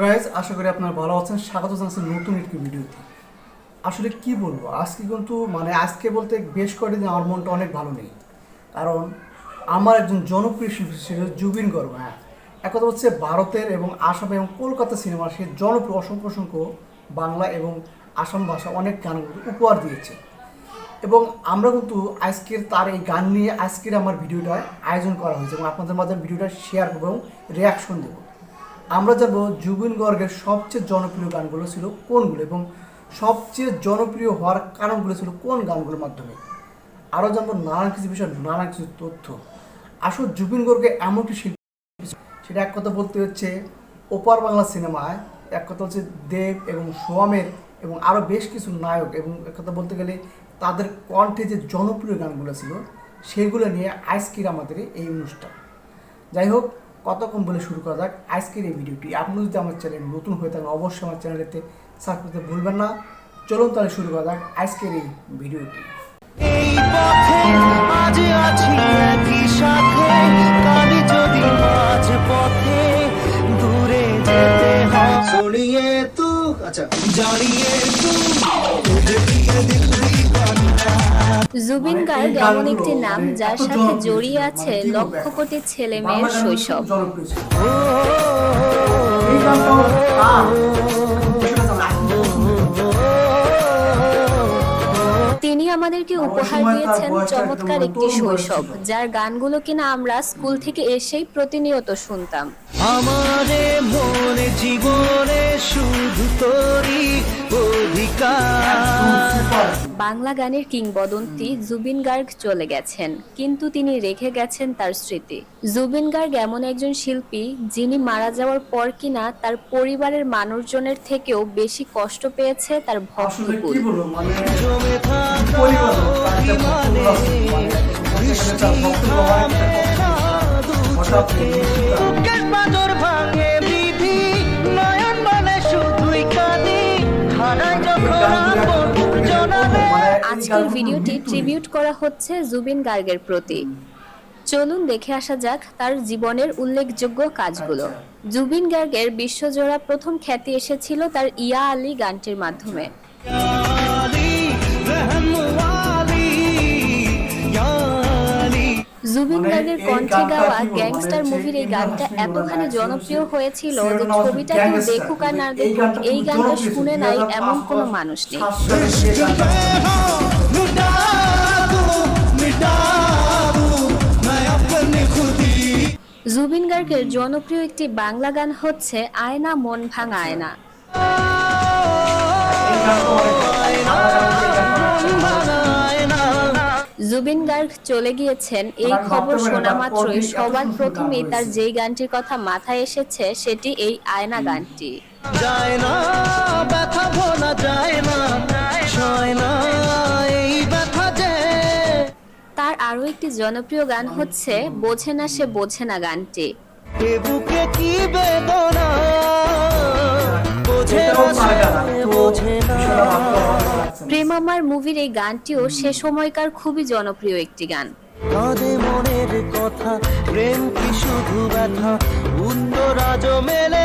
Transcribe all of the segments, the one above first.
Guys আশা করি আপনারা ভালো আছেন। স্বাগত জানাচ্ছি নতুন একটি ভিডিওতে। আসলে কি বলব, আজকে কিন্তু মানে আজকে বলতে বেশ কয়েকদিন আমার মনটা অনেক ভালো নেই। কারণ আমার একজন জনপ্রিয় শিল্পী ছিল জুবিন গর্গ হ্যাঁ। এক কথা হচ্ছে ভারতের এবং আসাম এবং কলকাতা সিনেমার সে জনপ্রিয়, অসংখ্য অসংখ্য বাংলা এবং আসাম ভাষা অনেক গানগুলো উপহার দিয়েছে। এবং আমরা কিন্তু আজকের তার এই গান নিয়ে, আজকের আমার ভিডিওটা আয়োজন করা হয়েছে এবং আপনাদের মাধ্যমে ভিডিওটা শেয়ার করব এবং রিয়াকশন দেবো। আমরা জানব জুবিন গর্গের সবচেয়ে জনপ্রিয় গানগুলো ছিল কোনগুলো এবং সবচেয়ে জনপ্রিয় হওয়ার কারণগুলো ছিল কোন গানগুলোর মাধ্যমে? আরও জানব নানান কিছু বিষয়, নানান কিছু তথ্য। আসল জুবিন গর্গে এমন একটি শিল্পী সেটা এক কথা বলতে হচ্ছে, ওপার বাংলা সিনেমায়, এক কথা হচ্ছে দেব এবং সোয়ামের এবং আরও বেশ কিছু নায়ক এবং এক কথা বলতে গেলে তাদের কণ্ঠে যে জনপ্রিয় গানগুলো ছিল, সেগুলো নিয়ে আজকের আমাদের এই অনুষ্ঠান। যাই হোক কতক্ষণ বলে শুরু করা যাক আজকের এই ভিডিওটি। আপনি যদি আমার চ্যানেল নতুন হয়ে থাকেন অবশ্যই আমার চ্যানেলটিতে সাবস্ক্রাইব করতে ভুলবেন না। চলুন তাহলে শুরু করা যাক আজকের এই ভিডিওটি। এই পথে আজ আছি একই সাথে কালি যদি মাঝ পথে দূরে যেতে হয় সরিয়ে তু আচ্ছা জড়িয়ে তুই জুবিন মানে গার্গ এমন একটি নাম মানে যার সাথে জড়িয়ে আছে মানে লক্ষ কোটি ছেলে মেয়ের শৈশব। তিনি আমাদেরকে উপহার দিয়েছেন চমৎকার একটি শৈশব যার গানগুলো কিনা আমরা স্কুল থেকে এসেই প্রতিনিয়ত শুনতাম। আমারে মনে জীবনে শুধু তোরই বাংলা গানের কিংবদন্তি জুবিন গার্গ চলে গেছেন কিন্তু তিনি রেখে গেছেন তার স্মৃতি। জুবিন গার্গ এমন একজন শিল্পী যিনি মারা যাওয়ার পর কিনা তার পরিবারের মানুষজনের থেকেও বেশি কষ্ট পেয়েছে তার আসলে ভক্তকুল ভাঙে বিধি নয়ন মানে শুধুই কাঁদি হারায় যখন আজকের ভিডিওটি ট্রিবিউট করা হচ্ছে জুবিন গার্গের প্রতি। চলুন দেখে আসা যাক তার জীবনের উল্লেখযোগ্য কাজগুলো। জুবিন গার্গের বিশ্বজোড়া প্রথম খ্যাতি এসেছিল তার ইয়া আলী গানটির মাধ্যমে। জুবিন গার্গের কণ্ঠে গাওয়া গ্যাংস্টার মুভির এই গানটা এতখানি জনপ্রিয় হয়েছিল যে ছবিটা কেউ দেখুক আর না দেখুক এই গানটা শুনে নাই এমন কোনো মানুষ নেই। জুবিন গার্গের জনপ্রিয় একটি বাংলা গান হচ্ছে আয়না মন ভাঙা আয়না। জুবিন গার্গ চলে গিয়েছেন এই খবর শোনা তার মাত্রই সবার প্রথমেই তার। যেই গানটির কথা মাথায় এসেছে সেটি এই আয়না গানটি। যায় না ব্যথা ভোলা যায় না সয় না এই ব্যথা যে। তার আরও একটি জনপ্রিয় গান হচ্ছে বোঝে না সে বোঝে না গানটি। বুকে কি বেদনা? বোঝে এটাও না মার গান, সে তো বোঝে না। বিষয়টা ভাবতে ভালো লাগছে না। প্রেমামার মুভির এই গানটিও সে সময়কার খুবই জনপ্রিয় একটি গান। কাঁদে মনের কথা প্রেম কি শুধু ব্যথা উত্তর মেলে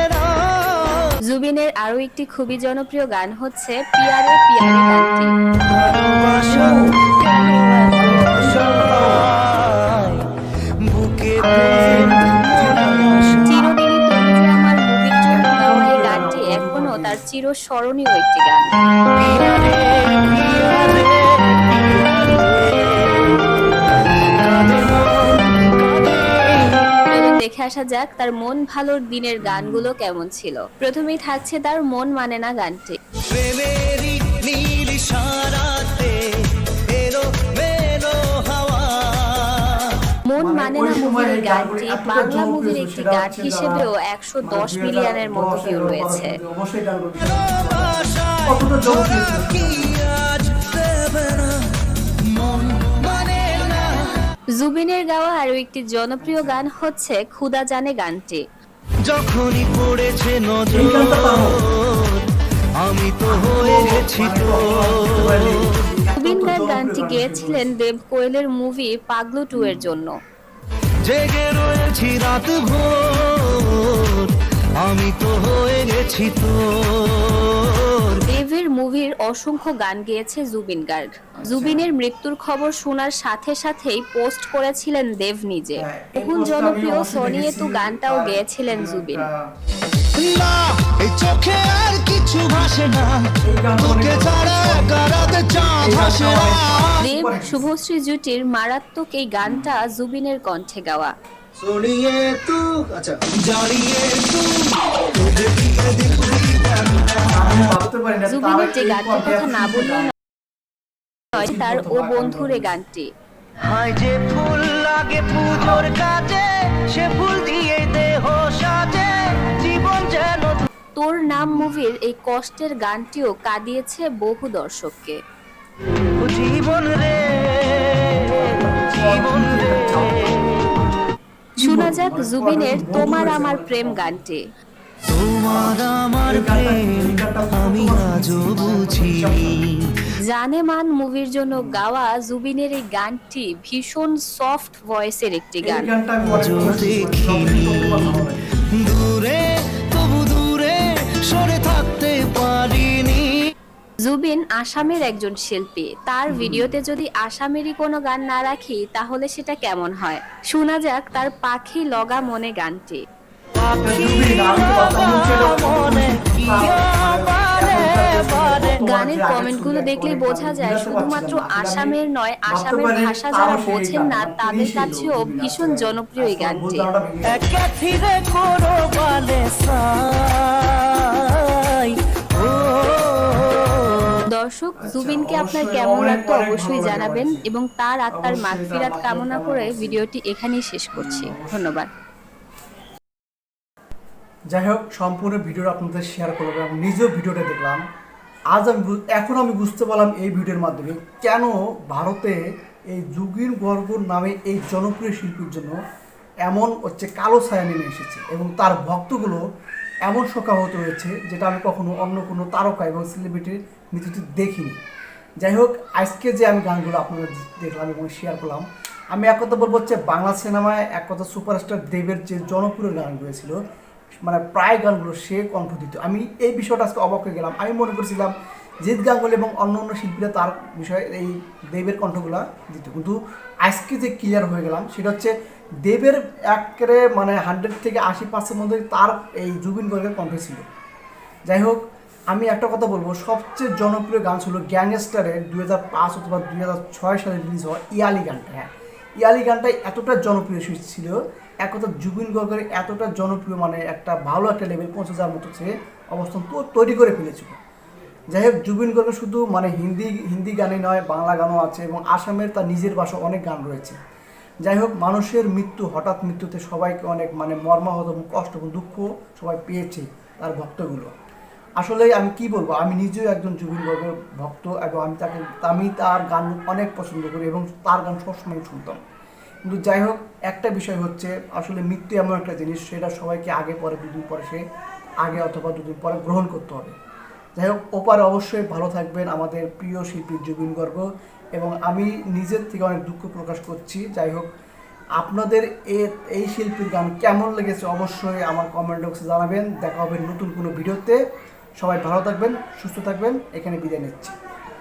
জুবিনের আরও একটি খুবই জনপ্রিয় গান হচ্ছে পিয়ারে পিয়ারে গানটি। আসা যাক তার মন ভালোর দিনের গানগুলো কেমন ছিল। প্রথমেই থাকছে তার মন মানে না গানটি। প্রেমেরই নীল ইশারাতে এলো মেলো হাওয়া। মন মানে মানে না মুভির গানটি। বাংলা মুভির একটি গান হিসেবেও একশো দশ মিলিয়নের মতো ভিউ রয়েছে। জুবিনের গাওয়া আরও একটি জনপ্রিয় গান হচ্ছে খুদা জানে গানটি। যখনই পড়েছে নজর আমি তো হয়ে গেছি জুবিন গার্গ গানটি গেয়েছিলেন দেব কোয়েলের মুভি পাগলু টু এর জন্য। জেগে রয়েছি রাত ভোর আমি তো হয়ে গেছি তোর অসংখ্য গান গেয়েছে জুবিন গার্গ। জুবিনের মৃত্যুর খবর শোনার সাথে সাথেই পোস্ট করেছিলেন দেব নিজে। বহুল জনপ্রিয় সনিয়ে তু গানটাও গেয়েছিলেন জুবিন। চোখে আর কিছু ভাসে না। দেব শুভশ্রী জুটির মারাত্মক এই গানটা জুবিনের কণ্ঠে গাওয়া। সনিয়ে তু আচ্ছা। জানিয়ে তু পারি না জুবিনের যে এই গানটির কথা না বললেও নয় তার ও বন্ধুরে গানটি। হায় যে ফুল লাগে পুজোর কাজে সে ফুল দিয়ে দেহ সাজে জীবন যেন তোর নাম মুভির এই কষ্টের গানটিও কাঁদিয়েছে বহু দর্শককে। জীবন রে জীবন রে। শোনা যাক জুবিনের তোমার আমার প্রেম গানটি। তোমার আমার প্রেম আমি আজও বুঝিনি। জানে মান মুভির জন্য গাওয়া জুবিনের এই গানটি ভীষণ সফট ভয়েসের একটি গান। দূরে তবু দূরে সরে থাকতে পারিনি। জুবিন আসামের একজন শিল্পী। তার ভিডিওতে যদি আসামেরই কোনো গান না রাখি তাহলে সেটা কেমন হয়? শোনা যাক তার পাখি লগা মনে গানটি। গানের কমেন্টগুলো দেখলেই বোঝা যায় শুধুমাত্র আসামের নয় আসামের ভাষা যারা বোঝেন না তাদের কাছেও ভীষণ জনপ্রিয় এই গানটি। দর্শক জুবিনকে আপনার কেমন লাগতো অবশ্যই জানাবেন এবং তার আত্মার মাগফিরাত কামনা করে ভিডিওটি এখানেই শেষ করছি। ধন্যবাদ। যাই হোক সম্পূর্ণ ভিডিওটা আপনাদের শেয়ার করলাম নিজেও ভিডিওটা দেখলাম। আজ আমি এখন আমি বুঝতে পারলাম এই ভিডিওর মাধ্যমে কেন ভারতে এই যুগিন গর্গর নামে এই জনপ্রিয় শিল্পীর জন্য এমন হচ্ছে কালো ছায়া নেমে এসেছে এবং তার ভক্তগুলো এমন শোকাহত হয়েছে যেটা আমি কখনো অন্য কোনো তারকা এবং সেলিব্রিটির মৃত্যুতে দেখিনি। যাই হোক আজকে যে আমি গানগুলো আপনাদের দেখলাম এবং শেয়ার করলাম, আমি এক কথা বলব হচ্ছে বাংলা সিনেমায় এক কথা সুপারস্টার দেবের যে জনপ্রিয় গান রয়েছিল মানে প্রায় গানগুলো সে কণ্ঠ দিত আমি এই বিষয়টা আজকে অবাক হয়ে গেলাম। আমি মনে করছিলাম জিৎ গাঙ্গুলি এবং অন্য অন্য শিল্পীরা তার বিষয়ে এই দেবের কণ্ঠগুলো দিত। কিন্তু আজকে যে ক্লিয়ার হয়ে গেলাম, সেটা হচ্ছে দেবের একেবারে মানে হান্ড্রেড থেকে আশি পার্সেন্ট মধ্যে তার এই জুবিন গর্গের কণ্ঠ ছিল। যাই হোক, আমি একটা কথা বলব, সবচেয়ে জনপ্রিয় গান ছিল গ্যাংস্টারের দুই হাজার পাঁচ অথবা দুই হাজার ছয় সালে রিলিজ হওয়া ইয়ালি গানটা। হ্যাঁ ইয়ালি গানটা এতটা জনপ্রিয় ছিল এক কথা জুবিন গর্গের এতটা জনপ্রিয় মানে একটা ভালো একটা লেভেল পৌঁছে যাওয়ার মতো সে অবস্থান তো তৈরি করে ফেলেছিল। যাই হোক, জুবিন গর্গ শুধু মানে হিন্দি হিন্দি গানই নয়, বাংলা গানও আছে এবং আসামের তার নিজের ভাষা অনেক গান রয়েছে। যাই হোক, মানুষের মৃত্যু, হঠাৎ মৃত্যুতে সবাইকে অনেক মানে মর্মাহত এবং কষ্ট এবং দুঃখ সবাই পেয়েছে তার ভক্তগুলো। আসলে আমি কি বলব, আমি নিজেও একজন জুবিন গর্গের ভক্ত এবং আমি তাকে, আমি তার গান অনেক পছন্দ করি এবং তার গান সবসময় শুনতাম। কিন্তু যাই হোক, একটা বিষয় হচ্ছে আসলে মৃত্যু এমন একটা জিনিস, সেটা সবাইকে আগে পরে, দুদিন পরে সে আগে অথবা দুদিন পরে গ্রহণ করতে হবে। যাই হোক, ওপারে অবশ্যই ভালো থাকবেন আমাদের প্রিয় শিল্পী জুবিন গর্গ এবং আমি নিজের থেকে অনেক দুঃখ প্রকাশ করছি। যাই হোক, আপনাদের এই শিল্পীর গান কেমন লেগেছে অবশ্যই আমার কমেন্ট বক্সে জানাবেন। দেখা হবে নতুন কোনো ভিডিওতে। সবাই ভালো থাকবেন, সুস্থ থাকবেন। এখানে বিদায় নিচ্ছি।